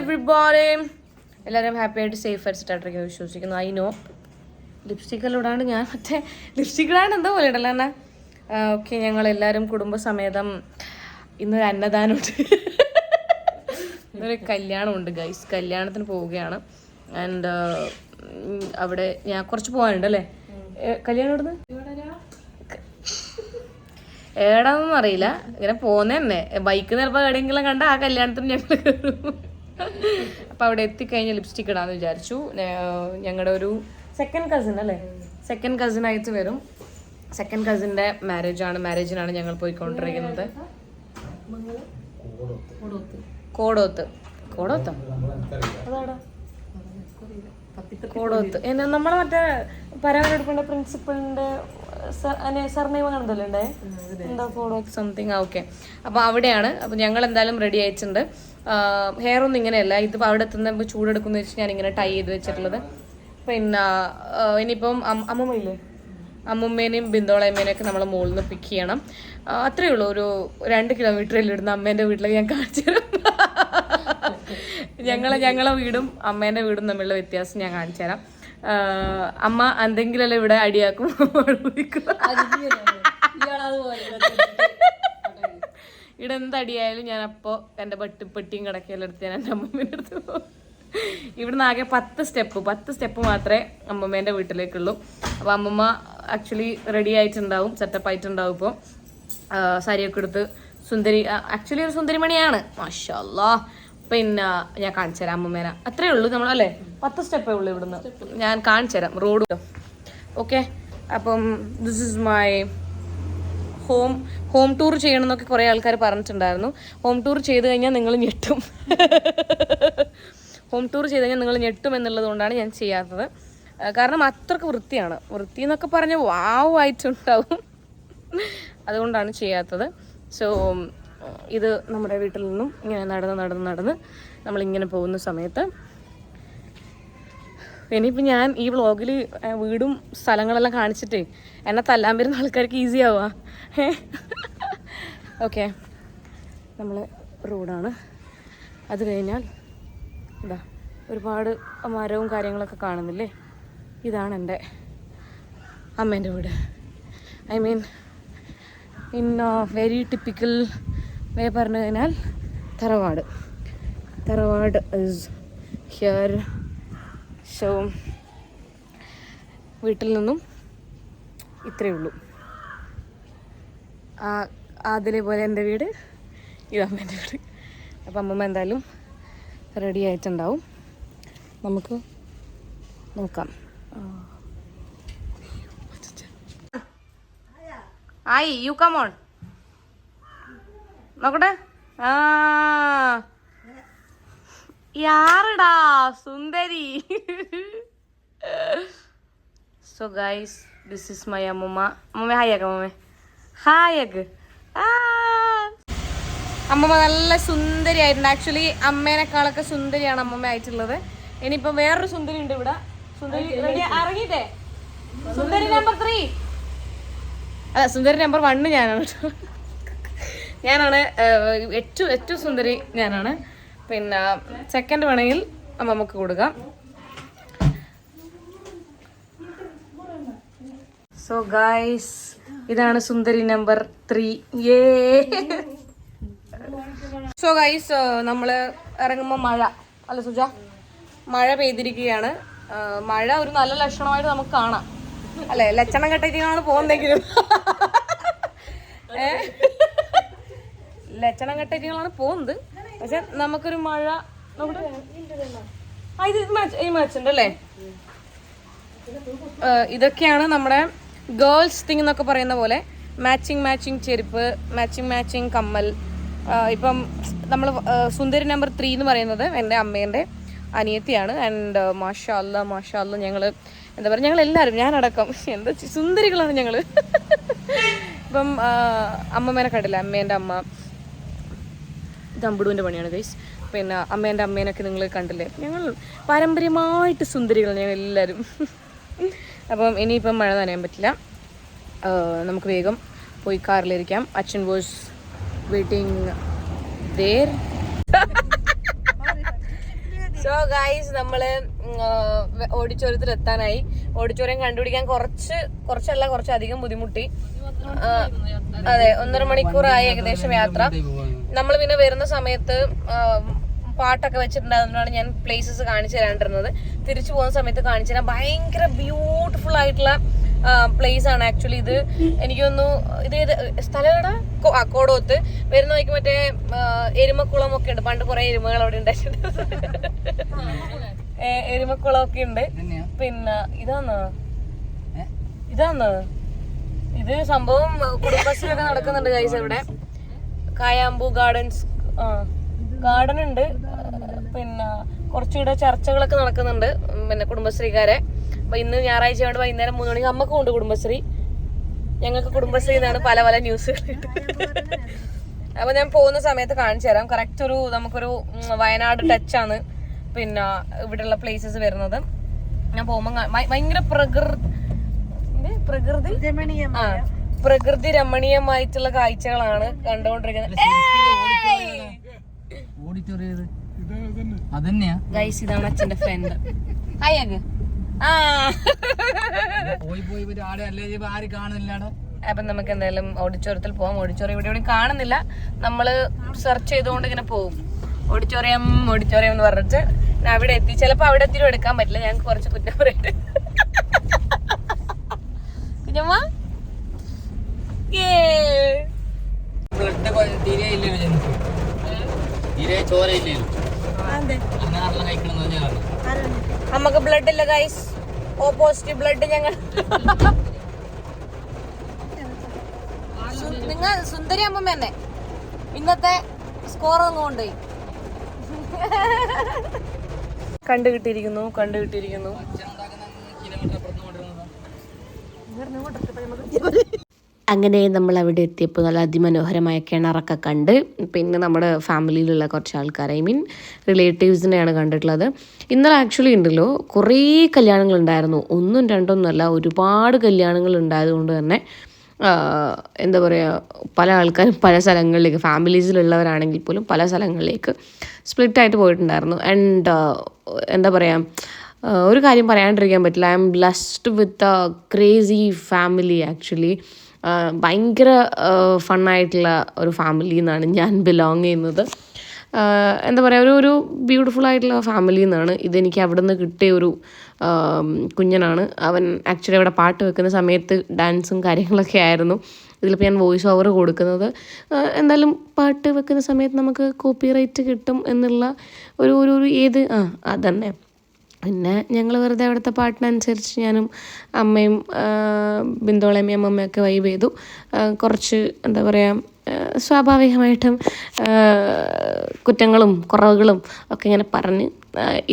എവ്രിബോഡി എല്ലാവരും ഹാപ്പി ആയിട്ട് സേഫ് ആയിട്ട് വിശ്വസിക്കുന്നു. ഐ നോ ലിപ്സ്റ്റിക് എല്ലാം ഇടാണ്ട് ഞാൻ മറ്റേ ലിപ്സ്റ്റിക് ഇടാണ്ട് എന്താ പോലെ ഇടല ഓക്കെ ഞങ്ങൾ എല്ലാവരും കുടുംബസമേതം ഇന്നൊരു അന്നദാനമുണ്ട്. ഇന്നൊരു കല്യാണമുണ്ട് ഗൈസ് കല്യാണത്തിന് പോവുകയാണ്. ആൻഡ് അവിടെ ഞാൻ കുറച്ച് പോകാനുണ്ട് അല്ലേ? കല്യാണം ഇവിടുന്ന് ഏടാന്നൊന്നും അറിയില്ല. ഇങ്ങനെ പോന്നെ തന്നെ ബൈക്ക് ചിലപ്പോൾ എവിടെയെങ്കിലും കണ്ട ആ കല്യാണത്തിന് ഞങ്ങൾ കയറും അപ്പൊ അവിടെ എത്തിക്കഴിഞ്ഞ് ലിപ്സ്റ്റിക് ഇടാന്ന് വിചാരിച്ചു. ഞങ്ങളുടെ ഒരു സെക്കൻഡ് കസിൻ അല്ലേ? സെക്കൻഡ് കസിൻ ആയിട്ട് വരും. സെക്കൻഡ് കസിന്റെ മാരേജ് ആണ്. മാരേജിനാണ് ഞങ്ങൾ പോയിക്കൊണ്ടിരിക്കുന്നത്. കോടോത്ത്. കോടോത്ത്? കോടോത്ത്. എന്നാ നമ്മളെ മറ്റേ പരമരെടുപ്പുണ്ട് പ്രിൻസിപ്പളിന്റെ സർനെയിം കണ്ടല്ലേ എന്താ സംതിങ് ഓക്കെ അപ്പൊ അവിടെയാണ്. അപ്പൊ ഞങ്ങൾ എന്തായാലും റെഡി ആയിട്ടുണ്ട് ഹെയർ ഒന്നും ഇങ്ങനെയല്ല. ഇതിപ്പോ അവിടെ എത്തുന്ന ചൂടെടുക്കുന്ന വെച്ച് ഞാൻ ഇങ്ങനെ ടൈ ചെയ്ത് വെച്ചിട്ടുള്ളത്. പിന്നെ ഇനിയിപ്പം അമ്മമ്മയില്ലേ? അമ്മുമ്മേനെയും ബിന്ദോളയമ്മേനെയും ഒക്കെ നമ്മൾ മുകളിൽ നിന്ന് പിക്ക് ചെയ്യണം. അത്രയേ അത്രേ ഉള്ളൂ. ഒരു രണ്ട് കിലോമീറ്ററിൽ ഇടുന്ന അമ്മേന്റെ വീട്ടിലേക്ക് ഞാൻ കാണിച്ചു ഞങ്ങളെ ഞങ്ങളെ വീടും അമ്മേന്റെ വീടും തമ്മിലുള്ള വ്യത്യാസം ഞാൻ കാണിച്ചു തരാം. അമ്മ എന്തെങ്കിലും ഇവിടെ അടിയാക്കും. ഇവിടെ എന്തടിയായാലും ഞാൻ അപ്പോൾ എന്റെ പെട്ടി പെട്ടിയും കിടക്കയെല്ലാം എടുത്ത് ഞാൻ എന്റെ അമ്മമ്മേന്റെ അടുത്ത് പോകും. ഇവിടുന്ന് ആകെ പത്ത് സ്റ്റെപ്പ്. പത്ത് സ്റ്റെപ്പ് മാത്രമേ അമ്മമ്മേന്റെ വീട്ടിലേക്കുള്ളൂ. അപ്പോൾ അമ്മമ്മ ആക്ച്വലി റെഡി ആയിട്ടുണ്ടാവും. സെറ്റപ്പ് ആയിട്ടുണ്ടാവും ഇപ്പോൾ സാരിയൊക്കെ എടുത്ത് സുന്ദരി ആക്ച്വലി ഒരു സുന്ദരിമണിയാണ്. മാഷല്ലാ പിന്നെ ഞാൻ കാണിച്ചു തരാം അമ്മമ്മേനെ. അത്രേ ഉള്ളൂ നമ്മളല്ലേ? പത്ത് സ്റ്റെപ്പേ ഉള്ളൂ ഇവിടുന്ന്. ഞാൻ കാണിച്ചു തരാം റോഡ് ഓക്കെ? അപ്പം this is my home home tour ചെയ്യണം എന്നൊക്കെ കുറേ ആൾക്കാർ പറഞ്ഞിട്ടുണ്ടായിരുന്നു. ഹോം ടൂർ ചെയ്ത് കഴിഞ്ഞാൽ നിങ്ങൾ ഞെട്ടും. ഹോം ടൂർ ചെയ്ത് കഴിഞ്ഞാൽ നിങ്ങൾ ഞെട്ടും എന്നുള്ളത് കൊണ്ടാണ് ഞാൻ ചെയ്യാത്തത്. കാരണം അത്രയ്ക്ക് വൃത്തിയാണ്. വൃത്തി എന്നൊക്കെ പറഞ്ഞ് വാവായിട്ടുണ്ടാവും അതുകൊണ്ടാണ് ചെയ്യാത്തത്. സോ ഇത് നമ്മുടെ വീട്ടിൽ നിന്നും ഇങ്ങനെ നടന്ന് നടന്ന് നടന്ന് നമ്മളിങ്ങനെ പോകുന്ന സമയത്ത് ഇനിയിപ്പോൾ ഞാൻ ഈ വ്ളോഗിൽ വീടും സ്ഥലങ്ങളെല്ലാം കാണിച്ചിട്ടേ എന്നെ തല്ലാൻ വരുന്ന ആൾക്കാർക്ക് ഈസി ആവുക ഓക്കെ നമ്മൾ റോഡാണ്. അത് കഴിഞ്ഞാൽ ഇതാ ഒരുപാട് മരവും കാര്യങ്ങളൊക്കെ കാണുന്നില്ലേ? ഇതാണ് എന്റെ അമ്മേന്റെ വീട്. I mean in very typical way പറഞ്ഞു കഴിഞ്ഞാൽ തറവാട്. തറവാട് ഇസ് ഹിയർ സോ വീട്ടിൽ നിന്നും ഇത്രയേ ഉള്ളൂ. അതിലെ പോലെ എന്റെ വീട് ഇതാ അമ്മേന്റെ വീട്. അപ്പം അമ്മമ്മ എന്തായാലും റെഡി ആയിട്ടുണ്ടാവും. നമുക്ക് നോക്കാം. ആയി യു കമോൺ നോക്കട്ടെ. ആ. യാറടാ സുന്ദരി. So guys this is my അമ്മൂമ്മ. അമ്മമ്മ ഹായ് ആക്ക അമ്മമ്മ. ഹായ് ആക്ക് അമ്മമ്മ നല്ല സുന്ദരി ആയിട്ടുണ്ട് ആക്ച്വലി അമ്മേനേക്കാളൊക്കെ സുന്ദരിയാണ് അമ്മമ്മ ആയിട്ടുള്ളത്. ഇനിയിപ്പം വേറൊരു സുന്ദരി ഉണ്ട് ഇവിടെ. സുന്ദരി? ഇറങ്ങിയിട്ടേ. സുന്ദരി നമ്പർ ത്രീ. അല്ല സുന്ദരി നമ്പർ വണ്ണ് ഞാനാണ് കേട്ടോ. ഞാനാണ് ഏറ്റവും ഏറ്റവും സുന്ദരി ഞാനാണ്. പിന്നെ സെക്കൻഡ് വേണമെങ്കിൽ നമുക്ക് കൊടുക്കാം. സോ ഗായ്സ് ഇതാണ് സുന്ദരി നമ്പർ ത്രീ ഏ സോ ഗൈസ് നമ്മൾ ഇറങ്ങുമ്പോൾ മഴ. അല്ല സുജ? മഴ പെയ്തിരിക്കുകയാണ്. മഴ ഒരു നല്ല ലക്ഷണമായിട്ട് നമുക്ക് കാണാം. അല്ലെ? ലക്ഷണം കെട്ടിട്ടാണ് പോകുന്നെങ്കിലും ലക്ഷണം കെട്ടിട്ടാണ് പോകുന്നത് പക്ഷെ നമുക്കൊരു മഴ. ആ ഇത് ഈ മാച്ച് ഉണ്ട് അല്ലേ ഇതൊക്കെയാണ് നമ്മുടെ ഗേൾസ് തിങ് എന്നൊക്കെ പറയുന്ന പോലെ മാച്ചിങ് മാച്ചിങ് ചെരുപ്പ് മാച്ചിങ് മാച്ചിങ് കമ്മൽ. ഇപ്പം നമ്മൾ സുന്ദരി നമ്പർ ത്രീ എന്ന് പറയുന്നത് എന്റെ അമ്മേന്റെ അനിയത്തിയാണ്. ആൻഡ് മാഷാ അല്ല മാഷാ ഞങ്ങൾ എന്താ പറയുക ഞങ്ങൾ എല്ലാവരും ഞാനടക്കം. എന്താ സുന്ദരികളാണ് ഞങ്ങൾ ഇപ്പം അമ്മമ്മേനെ കണ്ടില്ല അമ്മേന്റെ അമ്മ. ഇത് അമ്പിടുവിന്റെ പണിയാണ് ഗൈസ് പിന്നെ അമ്മേന്റെ അമ്മേനൊക്കെ നിങ്ങൾ കണ്ടില്ലേ? ഞങ്ങൾ പാരമ്പര്യമായിട്ട് സുന്ദരികളാണ് ഞങ്ങൾ എല്ലാവരും. അപ്പം ഇനിയിപ്പം മഴ നനയാൻ പറ്റില്ല. നമുക്ക് വേഗം പോയി കാറിലിരിക്കാം. അച്ഛൻ was waiting there so guys നമ്മൾ ഓഡിറ്റോറിയത്തിൽ എത്താനായി. ഓഡിറ്റോറിയം കണ്ടുപിടിക്കാൻ കുറച്ച് കുറച്ചല്ല കുറച്ചധികം ബുദ്ധിമുട്ടി. അതെ ഒന്നര മണിക്കൂറായി ഏകദേശം യാത്ര. നമ്മൾ പിന്നെ വരുന്ന സമയത്ത് പാട്ടൊക്കെ വെച്ചിട്ടുണ്ടായതുകൊണ്ടാണ് ഞാൻ പ്ലേസസ് കാണിച്ചു തരാണ്ടിരുന്നത്. തിരിച്ചു പോകുന്ന സമയത്ത് കാണിച്ചു തരാം. ഭയങ്കര ബ്യൂട്ടിഫുൾ ആയിട്ടുള്ള പ്ലേസ് ആണ്. ആക്ച്വലി ഇത് എനിക്ക് തോന്നുന്നു ഇത് ഏത് സ്ഥലം എവിടാ? കോ- ആ കോടോത്ത്. വരുന്ന വഴിക്ക് മറ്റേ എരുമക്കുളം ഒക്കെ ഉണ്ട്. പണ്ട് കുറെ എരുമകൾ അവിടെ ഉണ്ടായിട്ടുണ്ട് എരുമക്കുളം ഒക്കെ ഉണ്ട്. പിന്നെ ഇതാന്ന്? ഇതാന്ന്? ഇത് സംഭവം കുടുംബശ്രീ ഒക്കെ നടക്കുന്നുണ്ട് ഗൈസ് ഇവിടെ. കായാമ്പു ഗാർഡൻസ് ആ ഗാർഡൻ ഉണ്ട് പിന്നെ കുറച്ചുകൂടെ ചർച്ചകളൊക്കെ നടക്കുന്നുണ്ട് പിന്നെ കുടുംബശ്രീക്കാരെ. അപ്പൊ ഇന്ന് ഞായറാഴ്ച കൊണ്ട് വൈകുന്നേരം മൂന്ന് മണിക്ക് അമ്മക്കും ഉണ്ട് കുടുംബശ്രീ. ഞങ്ങൾക്ക് കുടുംബശ്രീ എന്നാണ് പല പല ന്യൂസുകൾ അപ്പൊ ഞാൻ പോകുന്ന സമയത്ത് കാണിച്ചു തരാം. കറക്റ്റ് ഒരു നമുക്കൊരു വയനാട് ടച്ച് ആണ് പിന്നെ ഇവിടെയുള്ള പ്ലേസസ് വരുന്നത്. ഞാൻ പോകുമ്പോൾ ഭയങ്കര പ്രകൃതി? പ്രകൃതി ആ. പ്രകൃതി രമണീയമായിട്ടുള്ള കാഴ്ചകളാണ് കണ്ടുകൊണ്ടിരിക്കുന്നത്. അതന്നെയാ? ഗൈസ് ഇതാണ് അച്ഛന്റെ ഫ്രണ്ട് അങ്ങ് ആ. പോയി പോയി ഒരു ആടെ അല്ലേ? ആര് ആരും കാണുന്നില്ലാടെ അപ്പൊ നമുക്ക് എന്തായാലും ഓഡിറ്റോറിയത്തിൽ പോവാം. ഓഡിറ്റോറിയം ഇവിടെ എവിടെയും കാണുന്നില്ല. നമ്മൾ സെർച്ച് ചെയ്തുകൊണ്ട് ഇങ്ങനെ പോകും ഓഡിറ്റോറിയം ഓഡിറ്റോറിയം എന്ന് പറഞ്ഞിട്ട് ഞാൻ അവിടെ എത്തി. ചിലപ്പോ അവിടെ എത്തിയിട്ട് എടുക്കാൻ പറ്റില്ല. ഞങ്ങൾക്ക് കുറച്ച് കുറ്റം പറയട്ടെ കുഞ്ഞമ്മ Yay! ബ്ലഡ് തീരെ ഇല്ലല്ലോ ജനിച്ചു തീരെ ചോര ഇല്ലല്ലോ അങ്ങനെ കഴിക്കണം ഞാൻ നമുക്ക് ബ്ലഡ് ഇല്ല ഗൈസ് ഓ പോസിറ്റീവ് ബ്ലഡ് ഞങ്ങൾ. നിങ്ങൾ സുന്ദരി അമ്മ തന്നെ ഇന്നത്തെ സ്കോർ ഒന്നുകൊണ്ട് കൊണ്ടുപോയി. കണ്ടു കിട്ടിയിരിക്കുന്നു കണ്ടു കിട്ടിയിരിക്കുന്നു അങ്ങനെ നമ്മൾ അവിടെ എത്തിയപ്പോൾ നല്ല അതിമനോഹരമായ കിണറൊക്കെ കണ്ട് പിന്നെ നമ്മുടെ ഫാമിലിയിലുള്ള കുറച്ച് ആൾക്കാർ ഐ മീൻ റിലേറ്റീവ്സിനെയാണ് കണ്ടിട്ടുള്ളത്. ഇന്നലെ ആക്ച്വലി ഉണ്ടല്ലോ കുറേ കല്യാണങ്ങൾ ഉണ്ടായിരുന്നു ഒന്നും രണ്ടൊന്നുമല്ല ഒരുപാട് കല്യാണങ്ങൾ ഉണ്ടായതുകൊണ്ട് തന്നെ എന്താ പറയുക പല ആൾക്കാരും പല സ്ഥലങ്ങളിലേക്ക് ഫാമിലീസിലുള്ളവരാണെങ്കിൽ പോലും പല സ്ഥലങ്ങളിലേക്ക് സ്പ്ലിറ്റായിട്ട് പോയിട്ടുണ്ടായിരുന്നു. ആൻഡ് എന്താ പറയുക ഒരു കാര്യം പറയാണ്ടിരിക്കാൻ പറ്റില്ല. I am blessed with a crazy family actually ഭയങ്കര ഫണ്ണായിട്ടുള്ള ഒരു ഫാമിലി എന്നാണ് ഞാൻ ബിലോങ് ചെയ്യുന്നത്. എന്താ പറയുക ഒരു ഒരു ബ്യൂട്ടിഫുൾ ആയിട്ടുള്ള ഫാമിലി എന്നാണ് ഇതെനിക്ക് അവിടെ നിന്ന് കിട്ടിയ ഒരു കുഞ്ഞനാണ്. അവൻ ആക്ച്വലി അവിടെ പാട്ട് വെക്കുന്ന സമയത്ത് ഡാൻസും കാര്യങ്ങളൊക്കെ ആയിരുന്നു. ഇതിലിപ്പോൾ ഞാൻ വോയിസ് ഓവർ കൊടുക്കുന്നത്. എന്തായാലും പാട്ട് വെക്കുന്ന സമയത്ത് നമുക്ക് കോപ്പി റൈറ്റ് കിട്ടും എന്നുള്ള ഒരു ഒരു ഏത് ആ അതന്നെ. പിന്നെ ഞങ്ങൾ വെറുതെ അവിടുത്തെ പാട്ടിനനുസരിച്ച് ഞാനും അമ്മയും ബിന്ദോളമ്മയും അമ്മമ്മയൊക്കെ വൈബ് ചെയ്തു. കുറച്ച് എന്താ പറയുക സ്വാഭാവികമായിട്ടും കുറ്റങ്ങളും കുറവുകളും ഒക്കെ ഇങ്ങനെ പറഞ്ഞ്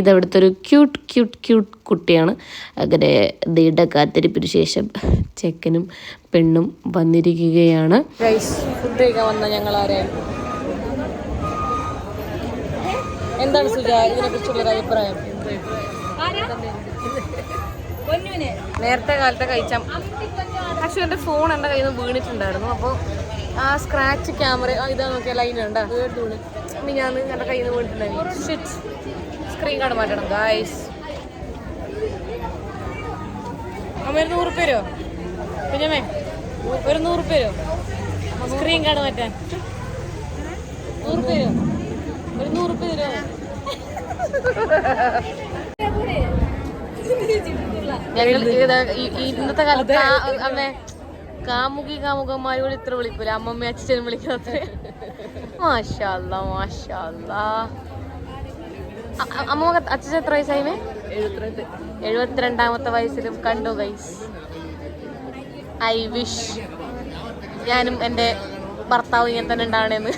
ഇതവിടുത്തെ ഒരു ക്യൂട്ട് ക്യൂട്ട് ക്യൂട്ട് കുട്ടിയാണ്. അങ്ങനെ നീണ്ട കാത്തിരിപ്പിന് ശേഷം ചെക്കനും പെണ്ണും വന്നിരിക്കുകയാണ്. ഫുഡ് വന്ന ഞങ്ങൾ എന്താണ് സുജ ഇതിനെ കുറിച്ചുള്ള അഭിപ്രായം നേരത്തെ കാലത്തെ കഴിച്ച പക്ഷെ എന്റെ ഫോൺ എന്റെ കയ്യിൽ നിന്ന് വീണിട്ടുണ്ടായിരുന്നു. അപ്പോൾ ആ സ്ക്രാച്ച് ക്യാമറ ഇതാ നോക്കിയ ലൈൻ ഉണ്ട് ഞാൻ എന്റെ കയ്യിൽ നിന്ന് വീണിട്ടുണ്ടായിരുന്നു. സ്ക്രീൻ കാർഡ് മാറ്റണം. ഗായ്സ് അമ്മ ഒരു നൂറ് പേരോ കുഞ്ഞമ്മേ ഒരു നൂറ് പേരോ സ്ക്രീൻ കാർഡ് മാറ്റാൻ. നൂറ് പേരോ ഒരു നൂറ് പേരോ ഞങ്ങൾ ഇന്നത്തെ കാലത്ത് അമ്മ കാമുകി കാമുകന്മാരോട് ഇത്ര വിളിക്കൂല. അമ്മമ്മ അച്ഛനും വിളിക്കാത്ത മാഷാല്ല മാഷാല്ല. അമ്മ അച്ഛൻ എത്ര വയസ്സായിന് എഴുപത്തിരണ്ട് എഴുപത്തിരണ്ടാമത്തെ വയസ്സിലും കണ്ടു ഗൈസ് ഐ വിഷ് ഞാനും എന്റെ ഭർത്താവ് ഇങ്ങനെ തന്നെ ഉണ്ടാവണേന്ന്.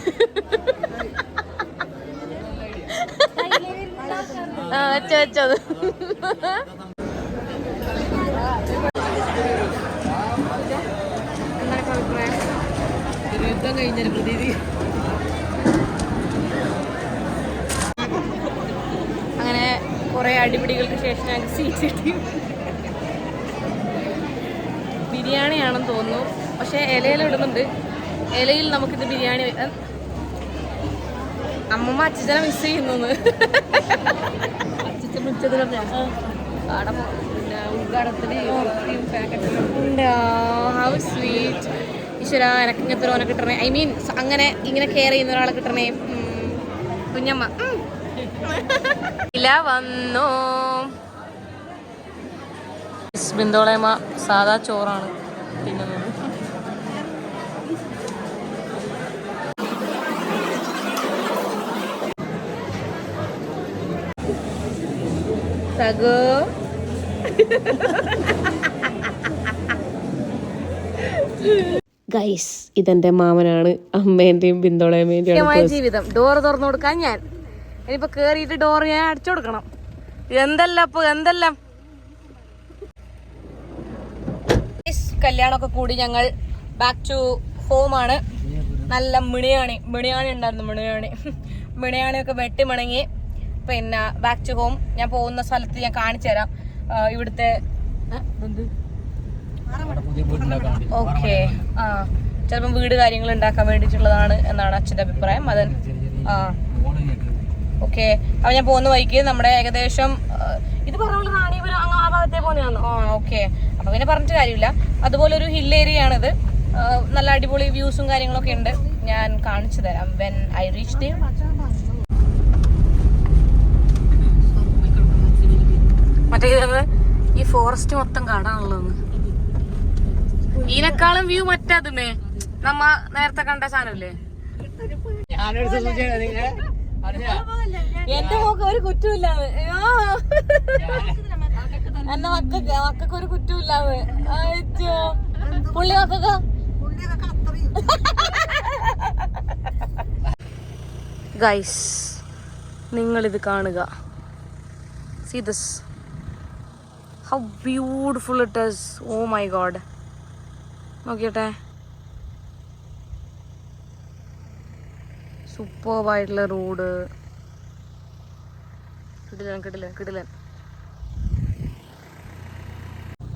ആ വെച്ചോ. യുദ്ധം കഴിഞ്ഞൊരു പ്രതീതി അങ്ങനെ കുറെ അടിപിടികൾക്ക് ശേഷം ഞങ്ങൾക്ക് സീറ്റ് കിട്ടി ബിരിയാണിയാണെന്ന് തോന്നുന്നു. പക്ഷേ ഇലയിൽ ഇടുന്നുണ്ട്. ഇലയിൽ നമുക്കിത് ബിരിയാണി അമ്മമ്മ അച്ഛനെ മിസ് ചെയ്യുന്നു ഉദ്ഘാടനത്തിന് പാക്കറ്റ് ഹൗ സ്വീറ്റ് ഈശ്വര എനക്ക് ഇങ്ങനത്തെ ഓനെ കിട്ടണേ. ഐ മീൻ അങ്ങനെ ഇങ്ങനെ കെയർ ചെയ്യുന്ന ഒരാളെ കിട്ടണേ. കുഞ്ഞമ്മ. ഇല വന്നു. ബിന്ദോളയമ്മ സാധാ ചോറാണ് തിന്നുന്നത്. തകോ. ഗൈസ് ഇതെന്റെ മാമനാണ് അമ്മേന്റെയും ബിന്ദോളയമ്മേന്റെയും ജീവിതം. ഡോർ തുറന്നു കൊടുക്കാൻ ഞാൻ. ഇനിയിപ്പോ കേറിയിട്ട് ഡോർ ഞാൻ അടിച്ചു കൊടുക്കണം. എന്തെല്ലാം എന്തെല്ലാം? കല്യാണൊക്കെ കല്യാണമൊക്കെ കൂടി ഞങ്ങൾ ബാക്ക് ടു ഹോം ആണ്. നല്ല മിണിയാണി മിണിയാണി ഉണ്ടായിരുന്നു മിണിയാണി. മിണിയാണിയൊക്കെ വെട്ടി മണങ്ങി. പിന്നെ ബാക്ക് ടു ഹോം ഞാൻ പോകുന്ന സ്ഥലത്ത് ഞാൻ കാണിച്ചു തരാം ഇവിടുത്തെ ഓക്കെ ആ ചിലപ്പം വീട് കാര്യങ്ങൾ ഉണ്ടാക്കാൻ വേണ്ടിയിട്ടുള്ളതാണ് എന്നാണ് അച്ഛന്റെ അഭിപ്രായം. അതെ ആ. ഓക്കെ അപ്പൊ ഞാൻ പോകുന്ന വഴിക്ക് നമ്മുടെ ഏകദേശം ഇത് പറഞ്ഞ റാണിപുരം അങ്ങ് ആ ഭാഗത്തേ പോകുന്നതാണ് ആ ഓക്കെ അപ്പൊ പിന്നെ പറഞ്ഞിട്ട് കാര്യമില്ല. അതുപോലെ ഒരു ഹിൽ ഏരിയ ആണിത്. നല്ല അടിപൊളി വ്യൂസും കാര്യങ്ങളൊക്കെ ഉണ്ട്. ഞാൻ കാണിച്ചു തരാം. വെൻ ഐ റീച്ച് ദ മറ്റേ ഈ ഫോറസ്റ്റ് മൊത്തം കാടാണുള്ളത് ഇതിനേക്കാളും വ്യൂ മറ്റതുമേ നമ്മ നേരത്തെ കണ്ട സാധനല്ലേ എന്റെ മോക്ക് ഒരു കുറ്റമില്ലാന്ന് എന്റെ മക്കൾക്ക് മക്കൾക്ക് ഒരു കുറ്റമില്ലാന്ന് അയ്യോ. പുള്ളി മക്കൾക്ക്. ഗൈസ് നിങ്ങളിത് കാണുക. See this how beautiful it is oh my god നോക്കിയട്ടെ. സൂപ്പർവായിട്ടുള്ള റോഡ് കിടിലൻ കിടിലൻ കിടിലൻ.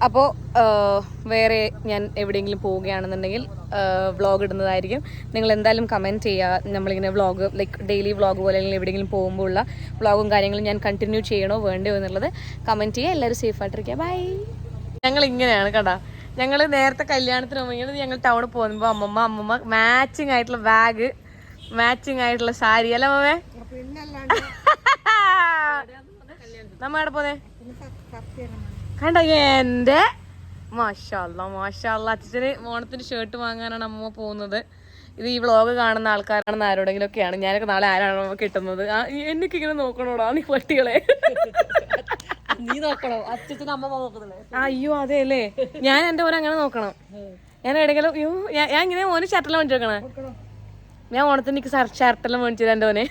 അപ്പോൾ വേറെ ഞാൻ എവിടെയെങ്കിലും പോവുകയാണെന്നുണ്ടെങ്കിൽ വ്ളോഗ് ഇടുന്നതായിരിക്കും. നിങ്ങൾ എന്തായാലും കമന്റ് ചെയ്യുക നമ്മളിങ്ങനെ വ്ളോഗ് ലൈക്ക് ഡെയിലി വ്ളോഗ് പോലെ അല്ലെങ്കിൽ എവിടെയെങ്കിലും പോകുമ്പോൾ ഉള്ള വ്ളോഗും കാര്യങ്ങളും ഞാൻ കണ്ടിന്യൂ ചെയ്യണോ വേണ്ടോ എന്നുള്ളത് കമന്റ് ചെയ്യുക എല്ലാവരും സേഫ് ആയിട്ടിരിക്കുക. ബൈ ഞങ്ങൾ ഇങ്ങനെയാണ് കേട്ടാ ഞങ്ങൾ നേരത്തെ കല്യാണത്തിന് പോകുമ്പോൾ ഞങ്ങൾ ടൗണിൽ പോകുമ്പോൾ അമ്മമ്മ അമ്മമ്മ മാച്ചിങ് ആയിട്ടുള്ള ബാഗ് മാച്ചിങ് ആയിട്ടുള്ള സാരി അല്ല അമ്മമ്മേ? നമ്മ എവിടെ പോന്നെ? കണ്ട എന്റെ? മാഷാല്ല മാഷാല്ല. അച്ഛന് ഓണത്തിന് ഷർട്ട് വാങ്ങാനാണ് അമ്മ പോകുന്നത്. ഇത് ഈ വ്ളോഗ് കാണുന്ന ആൾക്കാരാണെന്ന് ആരോടെങ്കിലും ഒക്കെയാണ് ഞാനൊക്കെ നാളെ ആരാണോ കിട്ടുന്നത്? എനിക്ക് ഇങ്ങനെ നോക്കണോടാ നീ പട്ടികളെ? നീ നോക്കണോ? അച്ഛനും അമ്മ നോക്കുന്നില്ലേ? ആ, അയ്യോ അതെ അല്ലേ ഞാൻ എന്റെ പോലെ അങ്ങനെ നോക്കണം. ഞാൻ എടുക്കലും അയ്യോ ഞാൻ ഇങ്ങനെ ഓന് ഷർട്ടെല്ലാം മേടിച്ചു വെക്കണേ. ഞാൻ ഓണത്തിന് എനിക്ക് ഷർട്ടെല്ലാം മേടിച്ചു എന്റെ ഓനെ.